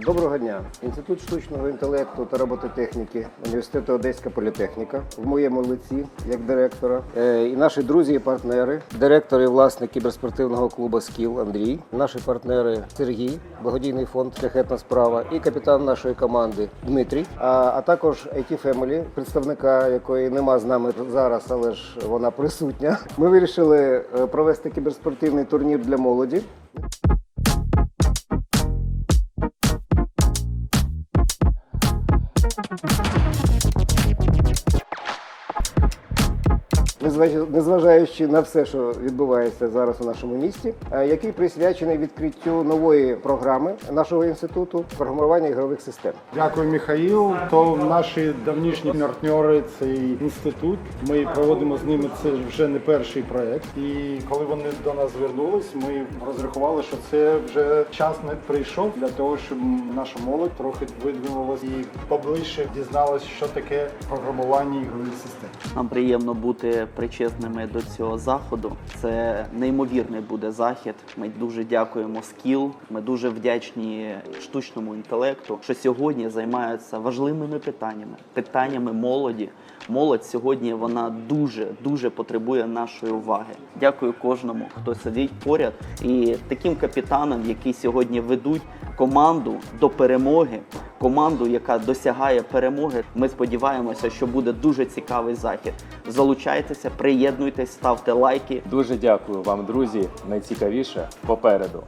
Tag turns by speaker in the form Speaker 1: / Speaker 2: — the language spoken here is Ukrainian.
Speaker 1: Доброго дня. Інститут штучного інтелекту та робототехніки університету Одеська політехніка в моєму лиці як директора. Е, І наші друзі і партнери, директор і власник кіберспортивного клубу Скіл Андрій, наші партнери Сергій, благодійний фонд Шляхетна справа і капітан нашої команди Дмитрій, а, а також IT Family, представника якої нема з нами зараз, але ж вона присутня. Ми вирішили е, провести кіберспортивний турнір для молоді. Thank you. Незважаючи на все, що відбувається зараз у нашому місті, е, який присвячений відкриттю нової програми нашого інституту програмування ігрових систем.
Speaker 2: Дякую, Михаїл. То наші давнішні партнери цей інститут. Ми проводимо з ними це вже не перший проект. І коли вони до нас звернулись, ми розрахували, що це вже час не прийшов для того, щоб наша молодь трохи видвинулася і поближче дізналась, що таке програмування ігрових систем.
Speaker 3: Нам приємно бути причетними до цього заходу. Це неймовірний буде захід. Ми дуже дякуємо Скіл. Ми дуже вдячні штучному інтелекту, що сьогодні займаються важливими питаннями, питаннями молоді. Молодь сьогодні вона дуже дуже потребує нашої уваги. Дякую кожному, хто сидить поряд, і таким капітанам, які сьогодні ведуть команду до перемоги, команду, яка досягає перемоги. Ми сподіваємося, що буде дуже цікавий захід. Залучайтеся, приєднуйтесь, ставте лайки.
Speaker 4: Дуже дякую вам, друзі. Найцікавіше попереду.